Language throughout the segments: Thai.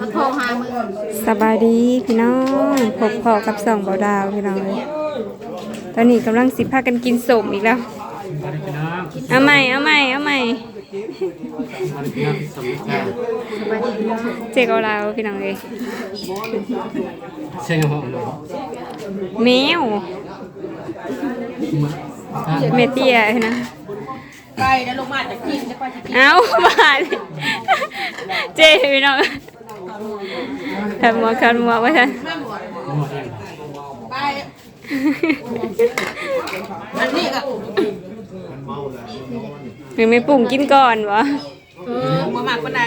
มาโทรหามึงสบายดีพี่น้องพบพอกับสองเบาดาวพี่น้องเลยตอนนี้กำลังสิพากันกินสมอีกแล้ว เอาใหม่เอาใหม่เอาใหม่เจ๊กับเราพี่น้องเลยใช่ครับผมแมวเมเตียนะ ไปแล้วลงมาจากกินจะไปจะกินเอาบาดเจ๊พี่น้องทำมัวคันมัวไว้ท่านไปอันนี้ก็หรือไม่ปรุงกินก่อนวะเออมาหมักปานใด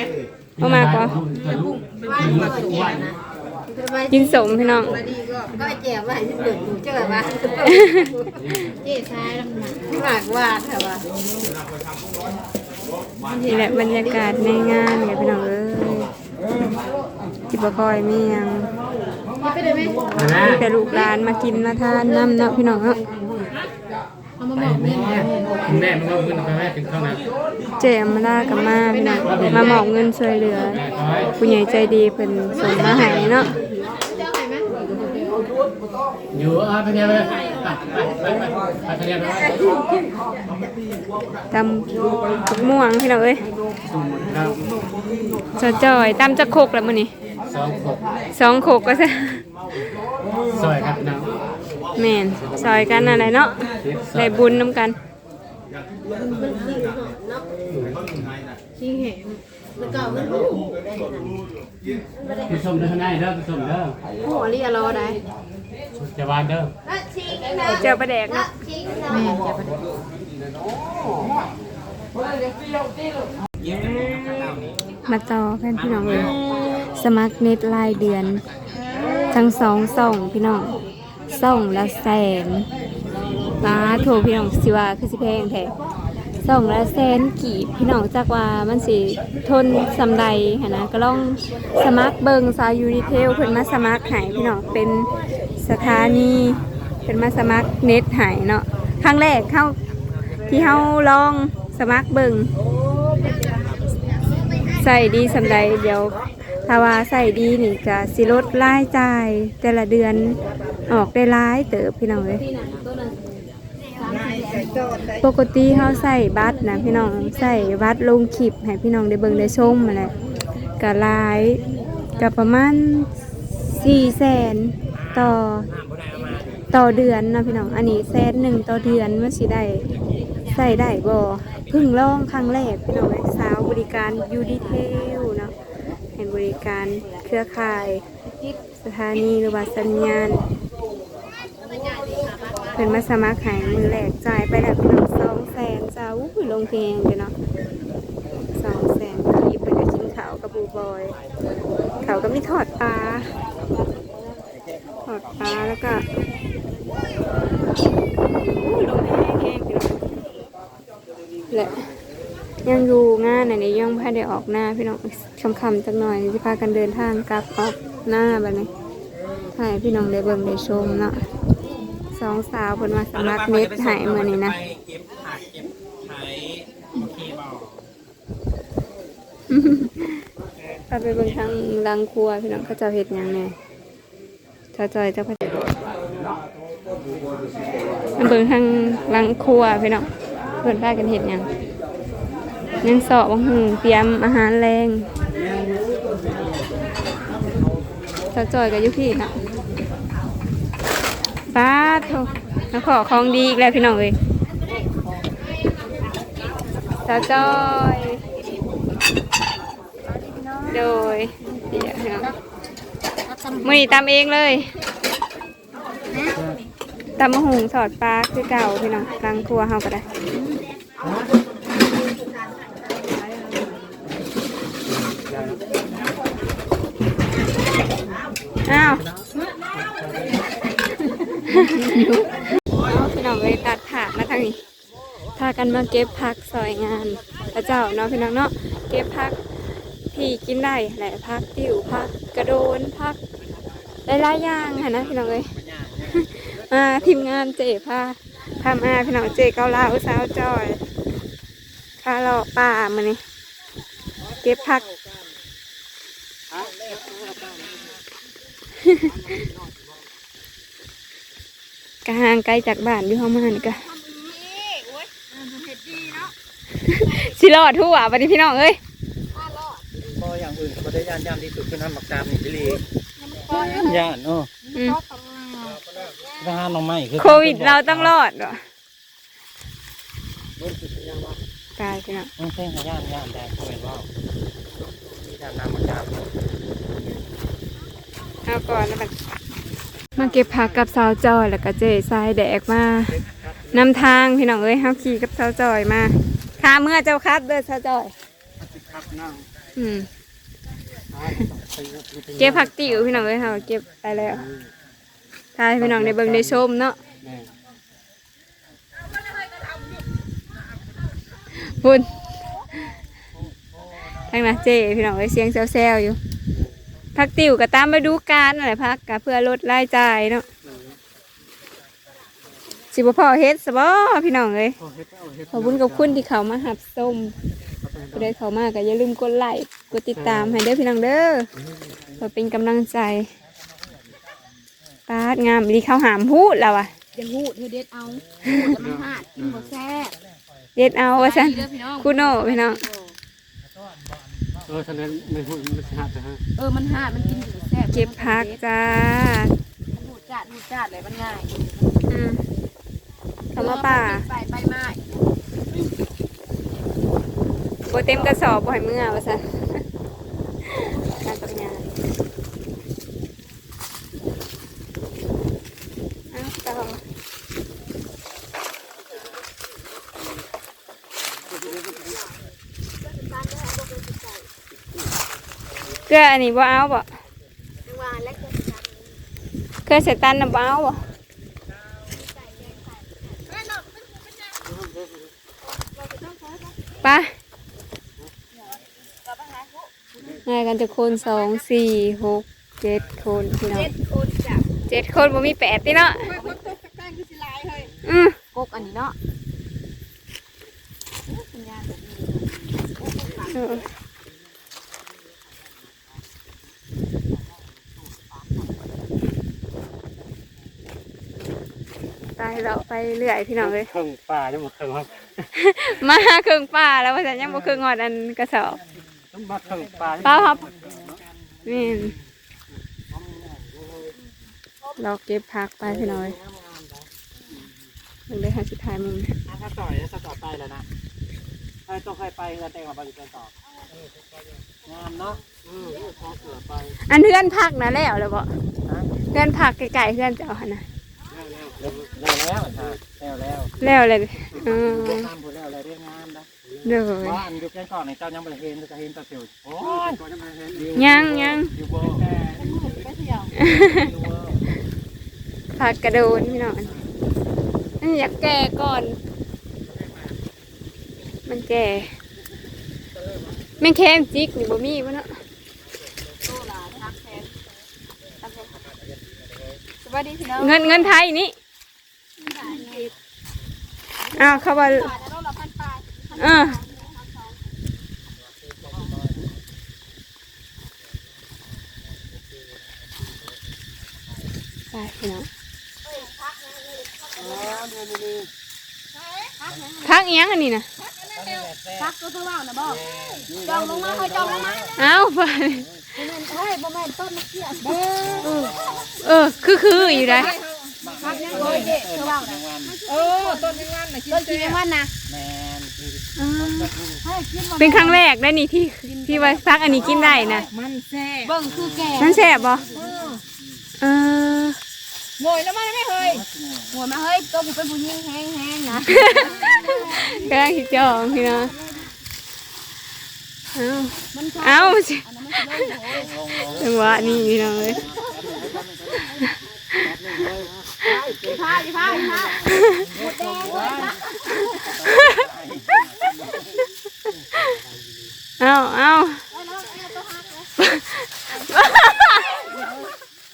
เอามากกว่าเป็นกุ้งเป็นกุ้งมาตัวนะ กินสมพี่น้องมาดีก็ก็แจ่วว่าจะเดือดเจอว่าเจ๊ชายลำหนักหมักว่าเถอะว่านี่แหละบรรยากาศในงานไงพี่น้องเอ้ยจิบคอยมีหยังไปได้ไหมมีแต่ลูกหลานมากินมาทานน้ำเนาะพี่น้องเนาะเอามาบอกแม่คุณแม่มันก็ขึ้นไปแม่ถึงเท่านั้นเจมมาลากับมาพี่น้องมาหมอบเงินช่วยเหลือผู้ใหญ่ใจดีเพิ่นส่งมาให้เนาะ เจ้าไหนไหม อยู่อะไปเนียวเลยไปไปไปไปไปเนียไปตำทุกม่วงพี่น้องเอ้ยครับจอยจอยตำจะโคกแล้วมื้อนี้สองหกสองโคกก็ซะซอยครับน้องแม่นซอยกันอะไรเนาะได้บุญน้ำกัน ชิงแหงแล้วก็มันพี่ชมเด้อข้างในเด้อพี่ชมเด้อหัวเรียรอได้จะวานเด้อเจ้าประแดกเนะแม่เจ้าประไปมาต่อกันพี่น้องเลยสมัครเน็ตรายเดือน ทั้งสองส่องพี่น้องส่องละแสน มาโทรพี่น้องสิว่าคือสิแพงแท้สองละแสนกี่พี่น้องจากว่ามันสิทนสำใดหนะก็ลองสมัครเบิงซายูดีเทลเพิ่นมาสมัครให้พี่น้องเป็นสถานีเพิ่นมาสมัครเน็ตให้เนาะครั้งแรกเข้าที่เฮาลองสมัครเบิงใส่ดีสำใดเดี๋ยวถ้าว่าใส่ดีนี่จะสิลดรายจ่ายแต่ละเดือนออกได้ร้ายเติบพี่น้องเลย ปกติเขาใส่บัตรนะพี่น้องใส่บัตรลงคลิปให้พี่น้องได้เบิ่งได้ชมมาแหละก็รายก็ประมาณสี่แสนต่อต่อเดือนนะพี่น้อง อันนี้แสนหนึ่งต่อเดือนมันสิได้ใส่ได้บ่พิ่งล่องครั้งแรกพี่น้องเอ้ยสาวบริการยูดีเทลเนาะให้บริการเครือข่าย สถานีหรือว่าสัญญาณ เพิ่นมาสมัครให้มือแรกจ่ายไปแล้วพี่น้องสองแสนจ้าอู้ยลงเพลงอยู่เนาะสองแสนกีบเพิ่นก็กินขาวกับบูบอยเขาก็มีทอดปลาทอดปลาแล้วก็อู้ยลงเพงแห้งพี่น้องและยังอยู่งานอันนี้ยังพาได้ออกหน้าพี่น้องคำคำจักหน่อยที่พากันเดินทางกลับออกหน้าแบบนี้ให้พี่น้องได้เบิ่งได้ชมเนาะ สองสาวคนมาสมัครเน็ตใหายมือนี้นะไปเก็บผักเก็บไข่โอเคเปล่าพาไปเบิ่งทางหลังครัวพี่น้องเขาเจะเห็ดหยังไงเจ้าจอยเจ้าพระมาเบิ่งทางหลังครัวพี่น้องเพื่อนพากันเห็ดหยังยังสอบวังหึงเตรียมอาหารแรงเจ้าจอยกับยุพี่นะ ป้าดโถมาขอของดีอีกแล้วพี่น้องเอ้ยเจ้าจอยโดยเดี๋ยวนะมือนี้ตำเองเลยตำมะหุงสอดปลาคือเก่าพี่น้องกลางครัวเฮาก็ได้อ้าว เอาพี่น้องไปตัดผักมาทางนี้พากันมาเก็บผักซอยงานพระเจ้าเนาะพี่น้องเนาะเก็บผักที่กินได้แหละพักติ๋วพักกระโดนพักหลายๆอย่างค่ะนะพี่น้องเอ้ยมาทีมงานเจ๊พาพามาพี่น้องเจ๊เกาลาวสาวจอยพาเลาป่ามานี่เก็บพัก กห่างไกลจากบ้านอยู่ห้องมานี่ก็สิรอดทั่วบัดนี้พี่น้องเอ้ยก็อย่างอื่นก็ไม่ได้ย่านย่านที่สุดคือน้ำหมักตามนี่ไปเลยย่านเนาะอืมทหารน้องไม้คือโควิดเราต้องรอดเหรอตายพี่น้องไม่ใช่ย่านย่านแดงเขาเห็นว่ามีย่านน้ำหมักตามเอาก่อนแล้วมัน มาเก็บผักกับสาวจอยแล้วก็เจ๊ทรายแดกมานำทางพี่น้องเอ้ยเฮาขี่กับสาวจอยมาข้าเมื่อเจ้าคับเด้อสาวจอยอืมเก็บผักติ๋วพี่น้องเอ้ยเฮาเก็บไปแล้วทายพี่น้องในเบิ่งในชมเนาะพุ่นทางนั้นเจ๊พี่น้องเอ้ยเสียงแซวๆอยู่ ผักติ๋วก็ตามมาดูการนั่นแหละพักก็เพื่อลดรายจ่ายเนาะสิบ่พอเฮ็ดซะบ่พี่น้องเอ้ยขอบคุณกับคุณที่เขามาหับส้มผู้ใดเขามาก็อย่าลืมกดไลค์กดติดตามให้เด้อพี่น้องเด้อเพื่อเป็นกำลังใจปาดงามดีเขาหามพูดแล้วอะอย่าหูดเธอเด็ดเอาหูดแล้วมันหาดกินบ่แซ่บเด็ดเอาว่าฉันเด้อพี่น้องคุณโน่พี่น้องเออฉะนั้นไม่หุ่นไม่ชัดนะฮะเออมันหาดมันกินอยู่แซ่บเก็บพักจ้าหูดจัดหูดจัดเลยมันง่ายอืมเขามาป่าไปไปไม้โบเต็มกระสอบบ่ให้เมื่อว่าฉันการทำงานเอาต่อ เก ลืออันนี้บ่เอาบ่วานและก็เกลือเสตันน่ะบ่เอาบ่ไปง่ายกันทุกคนสองสี่หกเจ็ดคนพี่น้องเจ็ดคนจ้ะเจ็ดคนบ่มีแปดติเนาะอืมกกอันนี้เนาะ เออไปเราไปเรื่อยพี่น้องเลยเครื่องป่าจะหมดเครื่องครับมาครึ่งป่าแล้วว่าแต่ยังบ่ครึ่งหอดอันกระสอบต้องมาเครื่องป่าเปล่าครับนี่นเราเก็บผักไปพี่น้อยมันเลยหาสุดท้ายมึงถ้าต่อยถ้าต่อไปแล้วนะไอ้ต้องเคยไปเงินแต่งมาบริการต่องามเนาะอืมพอเสือไป อันเพื่อนผักนะแล้วเลยบ่ฮะเพื่อนผักไก่ๆเพื่อนเจ้าหั่นนะ แล้วแล้วแล้วแล้วแล้วเลยเออตามผลแล้วอะไรเรียกงามนะเด้อว่าอันอยู่แค่ก่อนในเจ้ายังไม่เห็นจะเห็นตาเสียวโอ้ยยังยังผักกระโดนพี่น้องอันนี้อยากแก่ก่อน มันแก่แม่แค่จิกนี่บ่มีวะเนาะ วัสดีพี่น้องเงินเงินไทยนี่อ้าวเขาว่าเออไปพี่น้องพักเอียงอันนี้นะพักตัวเท่าว่าวนะบ่จองลงมาเฮ้ยจองลงมาเอ้าวไป เฮ้ยบ่แม่นต้นมะเขือเด้อเออ คือคืออยู่ได้พักยังบ่เด้เท่าว่าวนะเออต้นยังวันน่ะต้นกินยังวันนะแมนอ่าเฮ้ยกินบ่เป็นครั้งแรกได้นี่ที่ที่ว่าพักอันนี้กินได้นะมันแซ่บเบิ่งคือแก่มันแซ่บบ่เออโงยแล้วมาไม่เฮ้ยโงยมาเฮ้ยตัวกูเป็นผู้หญิงแห้งๆนะก็ได้คิดจองพี่น้องเอ้ามันเอ้า อันนั้นมันเลยโอ้ยจังหวะนี้พี่น้องเลยพาดิพาดิพาหมดแดงเลยเอ้าเอ้า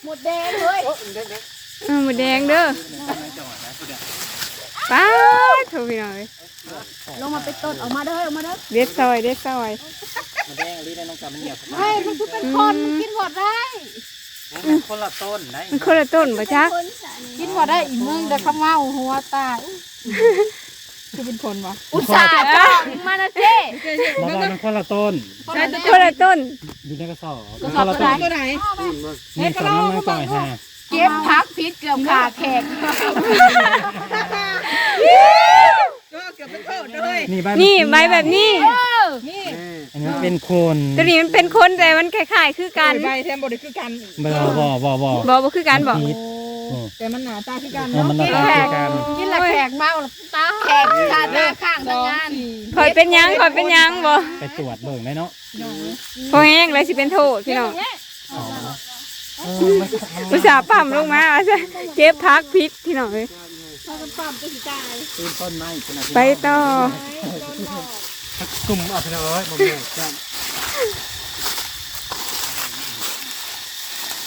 หมดแดงเลยเออหมูแดงเด้อป้าดโทรพี่น้องเลยลงมาเป็นต้นออกมาเด้อออกมาเด้อเด็ดซอยเด็ดซอย มันแดงลิ้นน้องจับมันเหนียวเฮ้ยมันคือเป็นคนกินหมดคนละต้นได้มันคนละต้นบ่จ๊ะกินบ่ได้อีมึงแต่ข้าวเมาหัวตายคือเป็นคนวะอุตส่าห์จ้องมานะเจ้มาบอกมันคนละต้นคนละต้นอยู่ในกระสอบกระสอบตัวไหนตัวไหนนี่สองน้ำมันจ่อยฮะเก็บพักพิษเกือบขาแขกนี่ใบนี่ใบแบบนี้ อันนี้เป็นโคนตัวนี้มันเป็นคนแต่มันคล้ายๆคือกันใบแทมบไดคือกันบ่บ่บ่บ่บ่บ่คือกันบ่พีดแต่มันหนาตาคือกันเออมันละกินตาแขคืกอกันกินละแขกเมาตาแขกขาตาข้างสทำองงานสี่คอยเป็นหยังคอยเป็นหยังบ่ไปตรวจเบิ่งได้เนาะพอแห้งเลยสิเป็นโทษพี่น้องอ๋อเออมันก็ทำอุตส่าห์ปั๊มลงมาว่าซะเก็บพักพิษพี่น้องเอ้ยตีนต้นไม้ขนาดไปต่อ กลุ่มเอาไปเลยบ่แม่นจ้ะ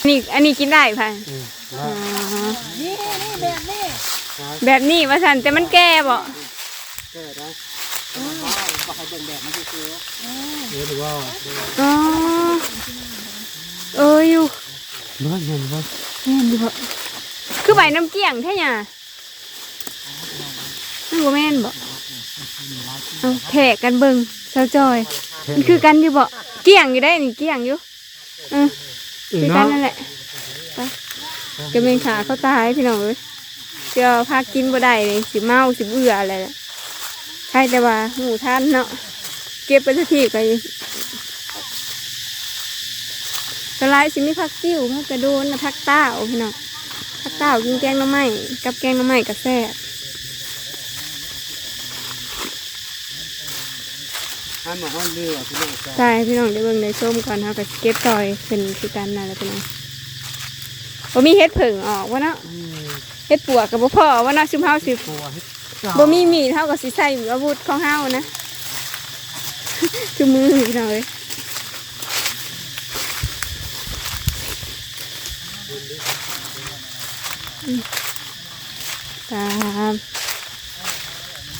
นี่อันนี้กินได้ค่ะอืมอ๋อนี่นี่แบบนี้แบบนี้ว่าซั่นแต่มันแก่บ่เกิดได้บ่ให้เบิ่งแบบมันคือๆเออหรือว่าอ๋อเอออยู่เบิ่งเห็นบ่แม่นอยู่บ่คือใบน้ำเกี้ยงแท้หยังมันบ่แม่นบ่ เอาแทกกันเบิ่งเซาจอย มันคือกันอยู่บ่เกี้ยงอยู่ได้นี่เกี้ยงอยู่เออคือกันนั่นแหละไปจะเป็นขาเขาตายพี่น้องเอ้ยเดี๋ยวพากินบ่ได้เลยสิเมาสิเบื่ออะไรแหละใช่แต่ว่าหมูท่านเนาะเก็บไปสักทีก็ยังสลายสิมีผักติ้วผักกระโดนนะผักเต้าพี่น้องผักเต้ากินแกงหน้ำไม้กับแกงหน้ำไม้กับแซ่บ ท่านบอกว่าเรือพี่น้องจ้ะใช่พี่น้องได้เบิ่งได้ส้มก่อนเฮาก็เก็บซอยเป็นคือกันนั่นแหละพี่น้องบ่มีเฮ็ดผึ่งออกวะเนาะเฮ็ดปวกกับบ่พอวะเนาะซุมเฮาสิตัวเฮ็ดบ่มีมีดเฮาก็สิใส่อาวุธของเฮานะ คือมือพี่น้องเอ้ยอืมตาม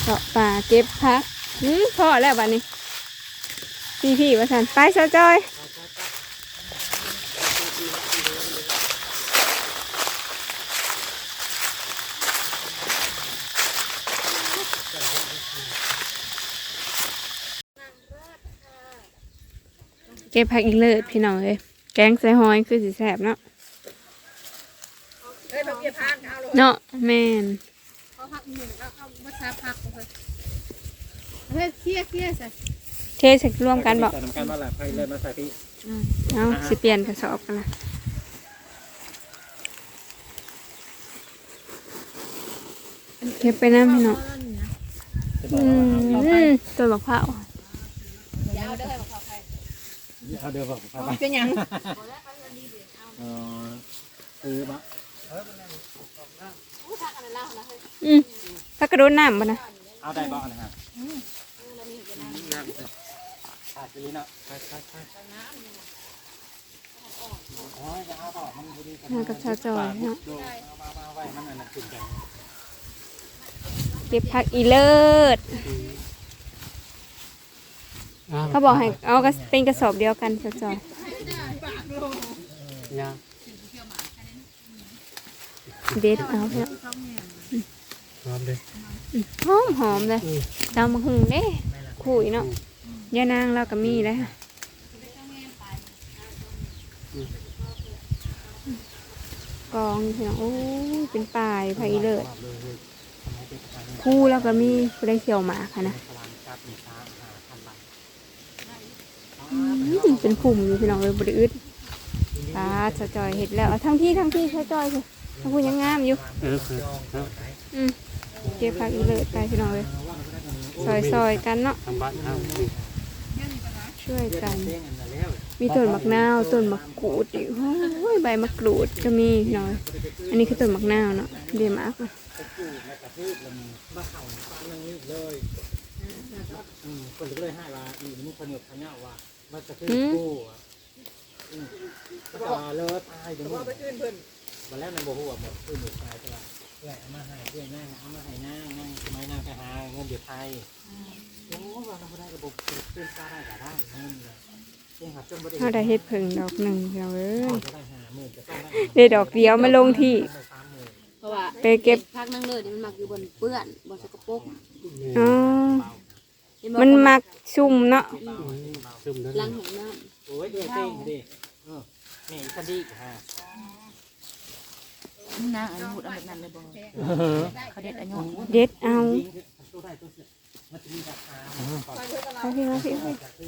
เจาะป่าเก็บพักอืมพอแล้วบัดนี้ พี่พี่ว่าสันไปเซาจอยเก็บผักอีเลิศพี่น้องเอ้ยแกงใส่หอยคือสีแสบเนาะเฮ้ยแบบเกียร์พานเอาเลยเนาะแม่นเขาพักหนึ่งแล้วเขามาซาพักเลยเฮ้ยเครียดเครียดสิเทใส่ร่วมกันบอกใส่น้ำกันมาละไปเลยมาใส่พี่เอาสิเปลี่ยนกระสอบกันนะเก็บไปน้ำพี่น้องอืมตัวบักเผาเขาเดินบอกไปเป็นหยังเออซื้อมาอืมถ้ากระโดดน้ำบ่นะเอาได้บ่นะฮะขา ดไปเนาะไปไปไปโอ้ยจะเอาต่อมันพอดีมากับชาวจอยเนาะดูเอามาไว้มันน่ะขึ้นใจเก็บผักอีเลิศเขาบอกให้เอากระเป็นกระสอบเดียวกันชาวจอยยังเด็ดเอาเนาะพร้อมเลยหอมหอมเลยดาวมะฮุงเด้ขุยเนาะ ยานางเราก็มีเลยค่ะกองพี่น้องโอ้ยเป็นป่ายผักอีเลิศคู่แล้วก็มีผู้ได้เขียวหมาค่ะนะพลังจับมีช้าหาพันบาทอืมเป็นผุ่มอยู่พี่น้องเลยบริอึดตาชะจอยเห็ดแล้วเอาทั้งที่ทั้งที่ชะจอยเลยทั้งพูยังงามอยู่เออคืออืมเก็บผักอีเลิศไปพี่น้องเลยซอยซอยๆกันเนาะทำบ้านเอา ช่วยกัน มีต้นมะนาวต้นมะกรูดอีกโอ้ยใบมะกรูดก็มีพี่น้องเอ้ยอันนี้คือต้นมะนาวเนาะเดียมากอะอืมคนก็เลยให้ว่าอีนี่คนหยุดพญาว่ามันจะขึ้นกู้อะอืมก็จะเลิศตายเดี๋ยวนี้ไปขึ้นเพิ่นวันแรกในโบหัวหมดขึ้นหยุดตายใช่ป่ะเพื่อเอามาให้เพื่อนนั่งเอามาให้นั่งนั่งทำไมนั่งไปหาเงินเดือดไทย โอ้ว่าเราไม่ได้ระบบขึ้นตาได้ก็ได้เงินเลยเจ๊งหาจนบ่ได้เขาได้เฮ็ดเพิ่งดอกหนึ่งพี่น้องเอ้ยจะได้หาหมื่นจะต้องได้ได้ดอกเดียวมาลงที่ สามหมื่นเพราะว่าไปเก็บ พักนั่งเลยนี่มันมักอยู่บนเปื้อนบนสกปรกอ๋อเห็บ่มันมักชุ่มเนาะซึมแล้วล้างหัวน้โอ้ยเจ๊งเจ๊งดิเออนี่คันดีฮะนางอันหูดอันแบบนั้นเลยบ่เขาเด็ดอันยองเด็ดเอาตัวได้ตัวเสีย มันจะมีราคาเอาพี่เอาพี่เอาพี่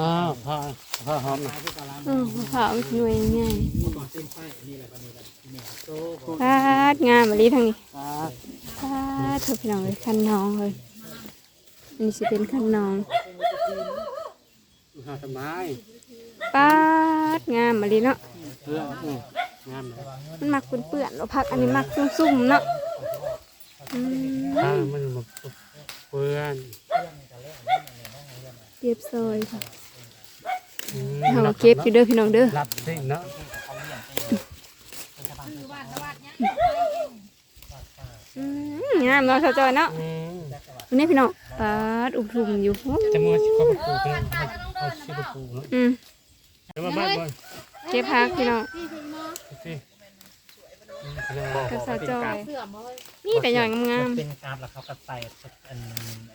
อ้าวพอพอหอมนะที่ตลาดอือเผาหน่วยง่ายก่อนเส้นไฟนี่แหนุยโซ่ปาดงามมะลิทางนี้ปลาดเถอพี่น้องเลยคันน้องเลยอันนี่สิเป็นคันน้องหาสบายปาดงามมะลิเนาะเพื่องามเลยมันมักเปื้อนๆแล้วพักอันนี้มักซุ่มๆเนาะอืมถ้ามัน เพื่อนเก็บซอยค่ะเอาเก็บอยู่เด้อพี่น้องเด้อรับสิเนาะอืมงามเนาะสาวจอยเนาะวันนี้พี่น้องปาดอุ้มทุ่มอยู่โอ้จะมือชิคอปปูกันเอาชิคอปูเนาะอืมเดี๋ยวมาบ้านบอลเก็บพักพี่น้องสิ กับสาวจอยำเสื่อมบ่นี่แต่อย่างงามเป็นการแล้วเขาก็ใส่อัน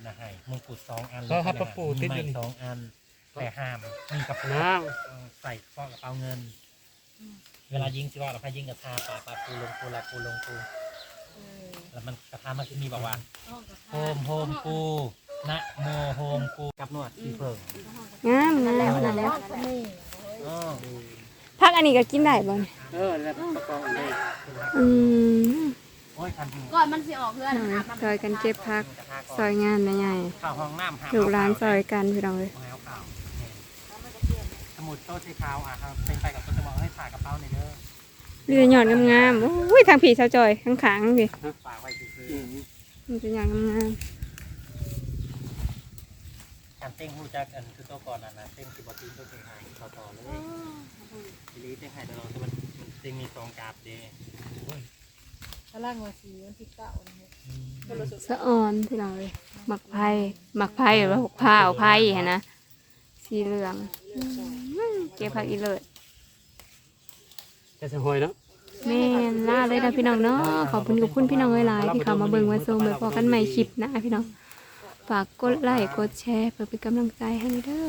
นะให้มงกุฎสองอันก็ฮับปูติดอยู่มีนี่สองอันแต่ห้ามมีกระเป๋าน้ใส่ข้อกระเป๋าเงิน เวลายิงสิว่าเราพายิงกับทาปาปาปูลงปูลาปูลงปูแล้วมันกระทามันจะมีบอกว่าโฮมโฮมปูนะโมโฮมปูกับนวดที่เพิ่งงามนั่นแหละนั่นแหละอ๋อ พักอันนี้ก็กินได้บ่เนี่ยำเออแล้วประกอบเลยอืมโอ้ยคันถึงก่อนมันสิออกเพื่อนน้องซอยกันเก็บพักซอยงานนะยายเข้าห้องน้ำหาลูกหลานซอยกันพี่น้องเลยแล้วข่าวสมุดโต๊ะสีขาวอะครับเป็นไปกับต้นจะบอกให้ถ่ายกระเป๋าในอยเด้อมีแต่หยอดงามๆโอ้ยทางผีสาวจอยข้างขางๆพี่ฝากไว้ซื้อมันเป็นอย่างงาม การเต้งหูจักอันคือตัวก่อนอะนะเต้งสิบตีนตัวเต้งหายต่อต่อเลยทีนี้เต้งหายตลอดแต่มันมันเต้งมีสองกราบเด้ถ้าล่างว่าสีวันที่เก้านะๆสะอ่อนพี่น้องเลยหมักไผ่หมักไผ่หรือว่าหกผ้าเอาไผ่เห็นนะสีเหลืองอืมเก็บผักอีเลิศจะสหอยเนาะแม่นล่าเลยนะพี่น้องเนาะขอบคุณขอบคุณพี่น้องหลายๆที่เข้ามาเบิ่งมาชมไปพอกันใหม่คลิปหนะพี่น้อง ฝากกดไลค์กดแชร์เพื่อเป็นกำลังใจให้เด้อ